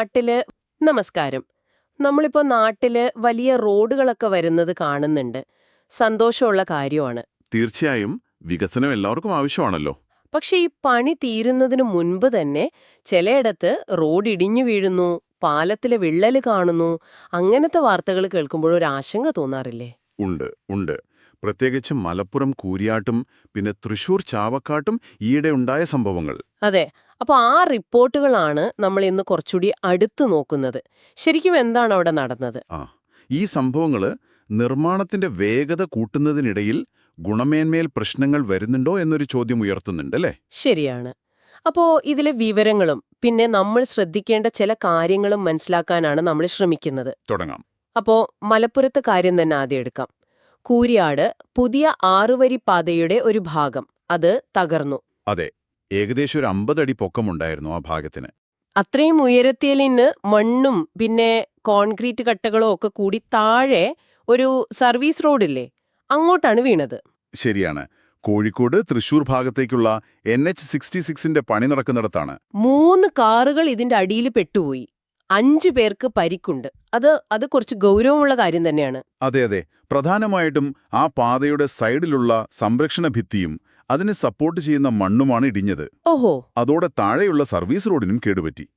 നാട്ടിൽ നമസ്കാരം. നമ്മളിപ്പോ നാട്ടിൽ വലിയ റോഡുകളൊക്കെ വരുന്നത് കാണുന്നുണ്ട്. സന്തോഷമുള്ള കാര്യമാണ്. തീർച്ചയായും വികസനം എല്ലാവർക്കും ആവശ്യമാണല്ലോ. പക്ഷെ ഈ പണി തീരുന്നതിന് മുൻപ് തന്നെ ചിലയിടത്ത് റോഡ് ഇടിഞ്ഞു വീഴുന്നു പാലത്തിലെ വിള്ളൽ കാണുന്നു അങ്ങനത്തെ വാർത്തകൾ കേൾക്കുമ്പോൾ ഒരു ആശങ്ക തോന്നാറില്ലേ? ഉണ്ട് ഉണ്ട്. പ്രത്യേകിച്ച് മലപ്പുറം കൂരിയാട്ടും പിന്നെ തൃശൂർ ചാവക്കാട്ടും ഈയിടെ ഉണ്ടായ സംഭവങ്ങൾ. അതെ അപ്പൊ ആ റിപ്പോർട്ടുകളാണ് നമ്മൾ ഇന്ന് കുറച്ചുകൂടി അടുത്ത് നോക്കുന്നത്. ശരിക്കും എന്താണ് അവിടെ നടന്നത്? ആ ഈ സംഭവങ്ങൾ നിർമ്മാണത്തിന്റെ വേഗത കൂട്ടുന്നതിനിടയിൽ ഗുണമേന്മയിൽ പ്രശ്നങ്ങൾ വരുന്നുണ്ടോ എന്നൊരു ചോദ്യം ഉയർത്തുന്നുണ്ട് അല്ലേ? ശരിയാണ്. അപ്പോൾ ഇതിലെ വിവരങ്ങളും പിന്നെ നമ്മൾ ശ്രദ്ധിക്കേണ്ട ചില കാര്യങ്ങളും മനസ്സിലാക്കാനാണ് നമ്മൾ ശ്രമിക്കുന്നത്. തുടങ്ങാം. അപ്പോൾ മലപ്പുറത്ത് കാര്യം തന്നെ ആദ്യം എടുക്കാം. കൂരിയാട് പുതിയ ആറുവരി പാതയുടെ ഒരു ഭാഗം അത് തകർന്നു. അതെ ഏകദേശം ഒരു അമ്പതടി പൊക്കമുണ്ടായിരുന്നു ആ ഭാഗത്തിന്. അത്രയും ഉയരത്തിലിന് മണ്ണും പിന്നെ കോൺക്രീറ്റ് കട്ടകളും ഒക്കെ കൂടി താഴെ ഒരു സർവീസ് റോഡില്ലേ അങ്ങോട്ടാണ് വീണത്. ശരിയാണ്. കോഴിക്കോട് തൃശൂർ ഭാഗത്തേക്കുള്ള എൻ എച്ച് സിക്സ്റ്റി സിക്സിന്റെ പണി നടക്കുന്നിടത്താണ്. മൂന്ന് കാറുകൾ ഇതിന്റെ അടിയിൽ പെട്ടുപോയി. അഞ്ചു പേർക്ക് പരിക്കുണ്ട്. അത് അത് കുറച്ച് ഗൗരവമുള്ള കാര്യം തന്നെയാണ്. അതെ അതെ. പ്രധാനമായിട്ടും ആ പാതയുടെ സൈഡിലുള്ള സംരക്ഷണ ഭിത്തിയും അതിനെ സപ്പോർട്ട് ചെയ്യുന്ന മണ്ണുമാണ് ഇടിഞ്ഞത്. ഓഹോ. അതോടെ താഴെയുള്ള സർവീസ് റോഡിനും കേടുപറ്റി.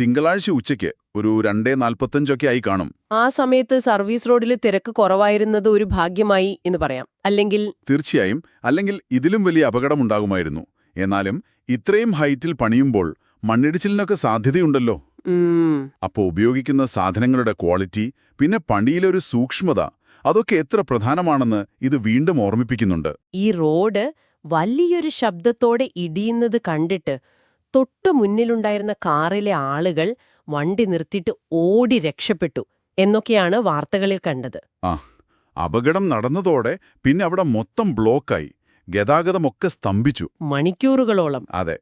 തിങ്കളാഴ്ച ഉച്ചയ്ക്ക് ഒരു രണ്ടേ നാൽപ്പത്തഞ്ചൊക്കെ ആയി കാണും. ആ സമയത്ത് സർവീസ് റോഡിൽ തിരക്ക് കുറവായിരുന്നത് ഒരു ഭാഗ്യമായി എന്ന് പറയാം. അല്ലെങ്കിൽ തീർച്ചയായും അല്ലെങ്കിൽ ഇതിലും വലിയ അപകടമുണ്ടാകുമായിരുന്നു. എന്നാലും ഇത്രയും ഹൈറ്റിൽ പണിയുമ്പോൾ മണ്ണിടിച്ചിലിനൊക്കെ സാധ്യതയുണ്ടല്ലോ. അപ്പോൾ അപ്പോ ഉപയോഗിക്കുന്ന സാധനങ്ങളുടെ ക്വാളിറ്റി പിന്നെ പണിയിലൊരു സൂക്ഷ്മത അതൊക്കെ എത്ര പ്രധാനമാണെന്ന് ഇത് വീണ്ടും ഓർമ്മിപ്പിക്കുന്നുണ്ട്. ഈ റോഡ് വലിയൊരു ശബ്ദത്തോടെ ഇടിയുന്നത് കണ്ടിട്ട് തൊട്ടു മുന്നിലുണ്ടായിരുന്ന കാറിലെ ആളുകൾ വണ്ടി നിർത്തിയിട്ട് ഓടി രക്ഷപ്പെട്ടു എന്നൊക്കെയാണ് വാർത്തകളിൽ കണ്ടത്. അപകടം നടന്നതോടെ പിന്നെ അവിടെ മൊത്തം ബ്ലോക്കായി. ഗതാഗതമൊക്കെ സ്തംഭിച്ചു. മണിക്കൂറുകളോളം. അതെ.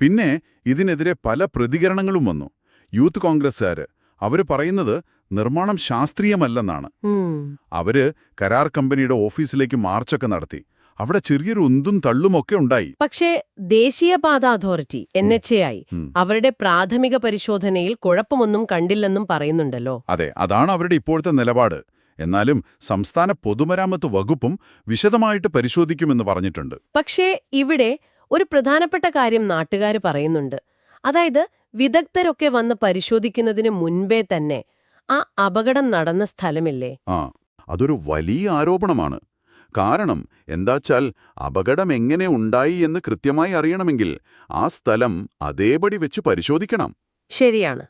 പിന്നെ ഇതിനെതിരെ പല പ്രതികരണങ്ങളും വന്നു. യൂത്ത് കോൺഗ്രസ്സുകാര്. അവർ പറയുന്നത് നിർമ്മാണം ശാസ്ത്രീയമല്ലെന്നാണ്. അവർ കരാർ കമ്പനിയുടെ ഓഫീസിലേക്ക് മാർച്ചൊക്കെ നടത്തി. അവിടെ ചെറിയൊരു ഉന്തും തള്ളുമൊക്കെ ഉണ്ടായി. പക്ഷേ ദേശീയപാത അതോറിറ്റി എൻ എച്ച് എ ആയി അവരുടെ പ്രാഥമിക പരിശോധനയിൽ കുഴപ്പമൊന്നും കണ്ടില്ലെന്നും പറയുന്നുണ്ടല്ലോ. അതെ അതാണ് അവരുടെ ഇപ്പോഴത്തെ നിലപാട്. എന്നാലും സംസ്ഥാന പൊതുമരാമത്ത് വകുപ്പും വിശദമായിട്ട് പരിശോധിക്കുമെന്ന് പറഞ്ഞിട്ടുണ്ട്. പക്ഷേ ഇവിടെ ഒരു പ്രധാനപ്പെട്ട കാര്യം നാട്ടുകാർ പറയുന്നുണ്ട്. അതായത് വിദഗ്ധരൊക്കെ വന്ന് പരിശോധിക്കുന്നതിന് മുൻപേ തന്നെ ആ അപകടം നടന്ന സ്ഥലമില്ലേ? ആ അതൊരു വലിയ ആരോപണമാണ്. കാരണം എന്താച്ചാൽ അപകടം എങ്ങനെ ഉണ്ടായി എന്ന് കൃത്യമായി അറിയണമെങ്കിൽ ആ സ്ഥലം അതേപടി വെച്ച് പരിശോധിക്കണം. ശരിയാണ്.